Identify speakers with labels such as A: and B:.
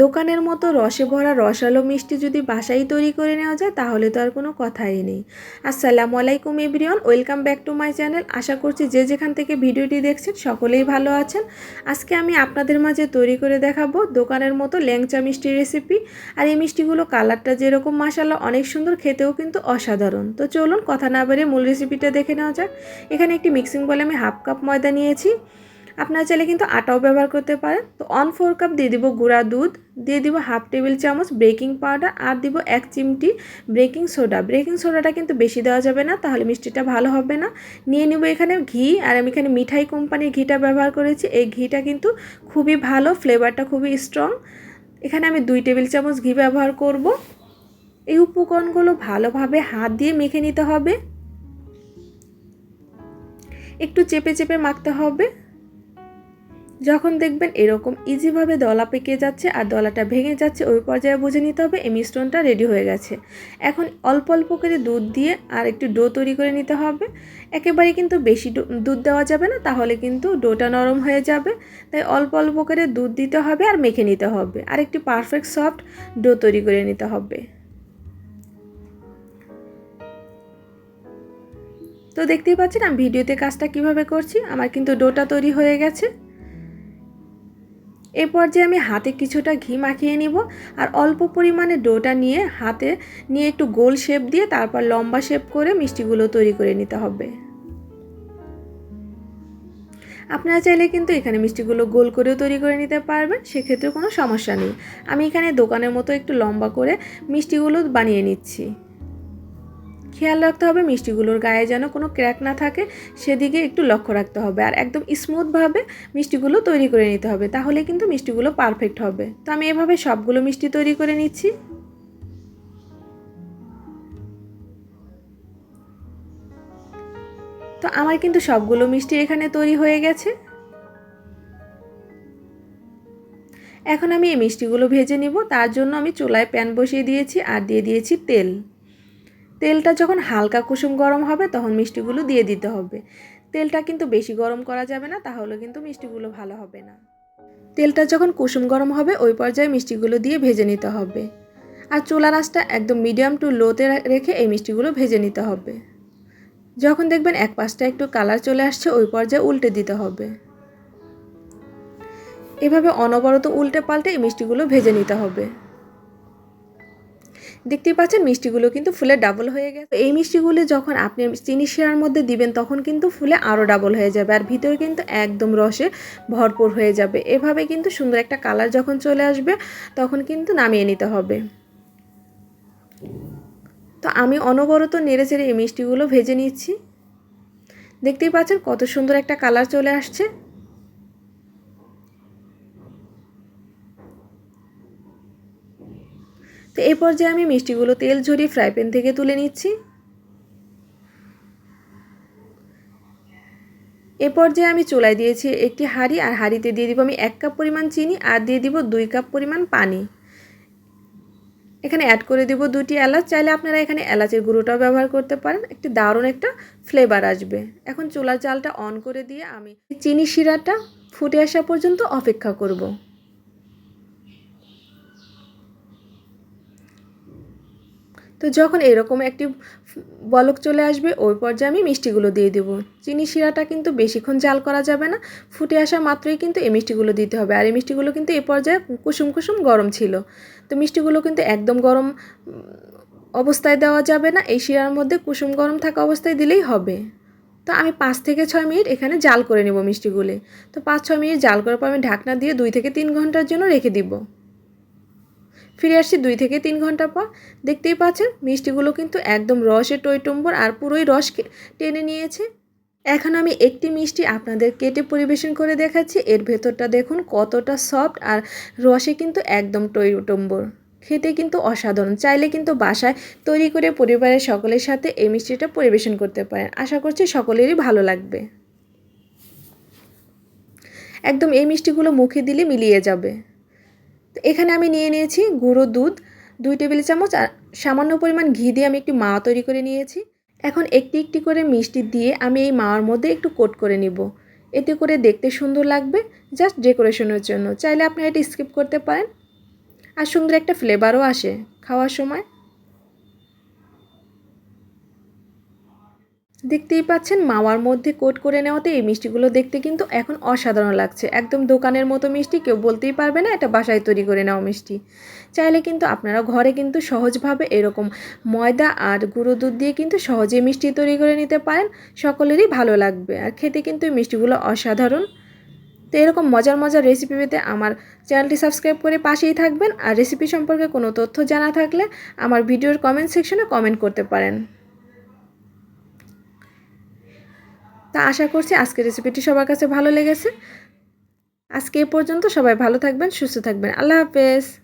A: দোকানের মতো রসে ভরা রসালো মিষ্টি যদি বাসায় তৈরি করে নেওয়া যায়, তাহলে তো আর কোনো কথাই নেই। আসসালামু আলাইকুম everyone, welcome back to my channel. আশা করছি যে যেখান থেকে ভিডিওটি দেখছেন, সকলেই ভালো আছেন। আজকে আমি আপনাদের মাঝে তৈরি করে দেখাবো দোকানের মতো ল্যাংচা মিষ্টির রেসিপি। আর এই মিষ্টিগুলো কালারটা যেরকম মাসাল্লাহ অনেক সুন্দর, খেতেও কিন্তু অসাধারণ। তো চলুন, কথা না বেরিয়ে মূল রেসিপিটা দেখে নেওয়া যাক। এখানে একটি মিক্সিং বলে আমি হাফ কাপ ময়দা নিয়েছি। আপনারা চাইলে কিন্তু আটাও ব্যবহার করতে পারেন। তো অন ফোর কাপ দিয়ে দিব গুঁড়া দুধ, দিয়ে দিব হাফ টেবিল চামচ বেকিং পাউডার আর দিব এক চিমটি বেকিং সোডা বেকিং সোডাটা কিন্তু বেশি দেওয়া যাবে না, তাহলে মিষ্টিটা ভালো হবে না। নিয়ে নিব এখানে ঘি, আর আমি এখানে মিঠাই কোম্পানির ঘিটা ব্যবহার করেছি। এই ঘিটা কিন্তু খুবই ভালো ফ্লেভারটা খুবই স্ট্রং এখানে আমি দুই টেবিল চামচ ঘি ব্যবহার করব। এই উপকরণগুলো ভালোভাবে হাত দিয়ে মেখে নিতে হবে। একটু চেপে চেপে মাখতে হবে। যখন দেখবেন এরকম ইজিভাবে দলা পেকে যাচ্ছে আর দলাটা ভেঙে যাচ্ছে, ওই পর্যায়ে বুঝে নিতে হবে এই মিশ্রণটা রেডি হয়ে গেছে। এখন অল্প অল্প করে দুধ দিয়ে আর একটু ডো তৈরি করে নিতে হবে। একেবারে কিন্তু বেশি দুধ দেওয়া যাবে না, তাহলে কিন্তু ডোটা নরম হয়ে যাবে। তাই অল্প অল্প করে দুধ দিতে হবে আর মেখে নিতে হবে। আর একটি পারফেক্ট সফট ডো তৈরি করে নিতে হবে। তো দেখতেই পাচ্ছেন আমি ভিডিওতে কাজটা কীভাবে করছি, আমার কিন্তু ডোটা তৈরি হয়ে গেছে। এই পর্যায়ে আমি হাতে কিছুটা ঘি মাখিয়ে নিব আর অল্প পরিমাণে ডোটা নিয়ে হাতে নিয়ে একটু গোল শেপ দিয়ে তারপর লম্বা শেপ করে মিষ্টিগুলো তৈরি করে নিতে হবে। আপনারা চাইলে কিন্তু এখানে মিষ্টিগুলো গোল করেও তৈরি করে নিতে পারবেন সেক্ষেত্রে কোনো সমস্যা নেই। আমি এখানে দোকানের মতো একটু লম্বা করে মিষ্টিগুলো বানিয়ে নিচ্ছি। খেয়াল রাখতে হবে, মিষ্টিগুলোর গায়ে যেন কোনো ক্র্যাক না থাকে, সেদিকে একটু লক্ষ্য রাখতে হবে। আর একদম স্মুথভাবে মিষ্টিগুলো তৈরি করে নিতে হবে, তাহলে কিন্তু মিষ্টিগুলো পারফেক্ট হবে। তো আমি এভাবে সবগুলো মিষ্টি তৈরি করে নিচ্ছি। তো আমার কিন্তু সবগুলো মিষ্টি এখানে তৈরি হয়ে গেছে। এখন আমি এই মিষ্টিগুলো ভেজে নিব, তার জন্য আমি চুলায় প্যান বসিয়ে দিয়েছি আর দিয়ে দিয়েছি তেল। তেলটা যখন হালকা কুসুম গরম হবে, তখন মিষ্টিগুলো দিয়ে দিতে হবে। তেলটা কিন্তু বেশি গরম করা যাবে না তাহলে কিন্তু মিষ্টিগুলো ভালো হবে না। তেলটা যখন কুসুম গরম হবে, ওই পর্যায়ে মিষ্টিগুলো দিয়ে ভেজে নিতে হবে। আর চুলা আঁচটা একদম মিডিয়াম টু লোতে রেখে এই মিষ্টিগুলো ভেজে নিতে হবে। যখন দেখবেন এক পাশটা একটু কালার চলে আসছে, ওই পর্যায়ে উল্টে দিতে হবে। এভাবে অনবরত উল্টে পাল্টে এই মিষ্টিগুলো ভেজে নিতে হবে। দেখতেই পাচ্ছেন মিষ্টিগুলো কিন্তু ফুলে ডাবল হয়ে গেছে। এই মিষ্টিগুলো যখন আপনি চিনি শিরার মধ্যে দিবেন, তখন কিন্তু ফুলে আরও ডাবল হয়ে যাবে আর ভিতরে কিন্তু একদম রসে ভরপুর হয়ে যাবে। এভাবে কিন্তু সুন্দর একটা কালার যখন চলে আসবে, তখন কিন্তু নামিয়ে নিতে হবে। তো আমি অনবরত নেড়ে চেড়ে এই মিষ্টিগুলো ভেজে নিচ্ছি। দেখতেই পাচ্ছেন কত সুন্দর একটা কালার চলে আসছে। তো এই পর্যায়ে আমি মিষ্টিগুলো তেল ঝরিয়ে ফ্রাই প্যান থেকে তুলে নিচ্ছি। এ পর্যায়ে আমি চুলায় দিয়েছি একটি হাঁড়ি, আর হাঁড়িতে দিয়ে দিব আমি এক কাপ পরিমাণ চিনি, আর দিয়ে দিব দুই কাপ পরিমাণ পানি। এখানে অ্যাড করে দিব দুটি এলাচ, চাইলে আপনারা এখানে এলাচের গুঁড়োটাও ব্যবহার করতে পারেন। একটি দারুণ একটা ফ্লেভার আসবে। এখন চুলার চালটা অন করে দিয়ে আমি চিনি শিরাটা ফুটে আসা পর্যন্ত অপেক্ষা করব। তো যখন এরকম একটি বলক চলে আসবে, ওই পর্যায়ে আমি মিষ্টিগুলো দিয়ে দেব। চিনি শিরাটা কিন্তু বেশিক্ষণ জাল করা যাবে না, ফুটে আসা মাত্রই কিন্তু এই মিষ্টিগুলো দিতে হবে। আর এই মিষ্টিগুলো কিন্তু এ পর্যায়ে কুসুম কুসুম গরম ছিল। তো মিষ্টিগুলো কিন্তু একদম গরম অবস্থায় দেওয়া যাবে না, এই শিরার মধ্যে কুসুম গরম থাকা অবস্থায় দিলেই হবে। তো আমি পাঁচ থেকে ছয় মিনিট এখানে জাল করে নেব মিষ্টিগুলি। তো পাঁচ ছয় মিনিট জাল করার পর আমি ঢাকনা দিয়ে দুই থেকে তিন ঘণ্টার জন্য রেখে দিব। ফিরে আসছি দুই থেকে তিন ঘণ্টা পর। দেখতেই পাচ্ছেন, মিষ্টিগুলো কিন্তু একদম রসে টইটম্বর আর পুরোই রস টেনে নিয়েছে। এখন আমি একটি মিষ্টি আপনাদের কেটে পরিবেশন করে দেখাচ্ছি। এর ভেতরটা দেখুন কতটা সফট আর রসে কিন্তু একদম টইটম্বর। খেতে কিন্তু অসাধারণ। চাইলে কিন্তু বাসায় তৈরি করে পরিবারের সকলের সাথে এই মিষ্টিটা পরিবেশন করতে পারেন। আশা করছি সকলেরই ভালো লাগবে। একদম এই মিষ্টিগুলো মুখে দিলে মিলিয়ে যাবে। এখানে আমি নিয়ে নিয়েছি গুঁড়ো দুধ, দুই টেবিল চামচ, আর সামান্য পরিমাণ ঘি দিয়ে আমি একটি মাওয়া তৈরি করে নিয়েছি। এখন একটি একটি করে মিষ্টি দিয়ে আমি এই মাওয়ার মধ্যে একটু কোট করে নিব। এতে করে দেখতে সুন্দর লাগবে, জাস্ট ডেকোরেশনের জন্য। চাইলে আপনি এটা স্কিপ করতে পারেন। আর সুন্দর একটা ফ্লেভারও আসে খাওয়ার সময়। দেখতেই পাচ্ছেন মাওয়ার মধ্যে কোট করে নেওয়াতে এই মিষ্টিগুলো দেখতে কিন্তু এখন অসাধারণ লাগছে। একদম দোকানের মতো মিষ্টি, কেউ বলতেই পারবে না এটা বাসায় তৈরি করে নেওয়া মিষ্টি। চাইলে কিন্তু আপনারা ঘরে কিন্তু সহজভাবে এরকম ময়দা আর গুঁড়ো দুধ দিয়ে কিন্তু সহজেই মিষ্টি তৈরি করে নিতে পারেন। সকলেরই ভালো লাগবে। আর খেতে কিন্তু এই মিষ্টিগুলো অসাধারণ। তো এরকম মজার মজার রেসিপি পেতে আমার চ্যানেলটি সাবস্ক্রাইব করে পাশেই থাকবেন। আর রেসিপি সম্পর্কে কোনো তথ্য জানা থাকলে আমার ভিডিওর কমেন্ট সেকশনে কমেন্ট করতে পারেন। তা আশা করছি আজকের রেসিপিটি সবার কাছে ভালো লেগেছে। আজকে এ পর্যন্ত সবাই ভালো থাকবেন, সুস্থ থাকবেন। আল্লাহ হাফেজ।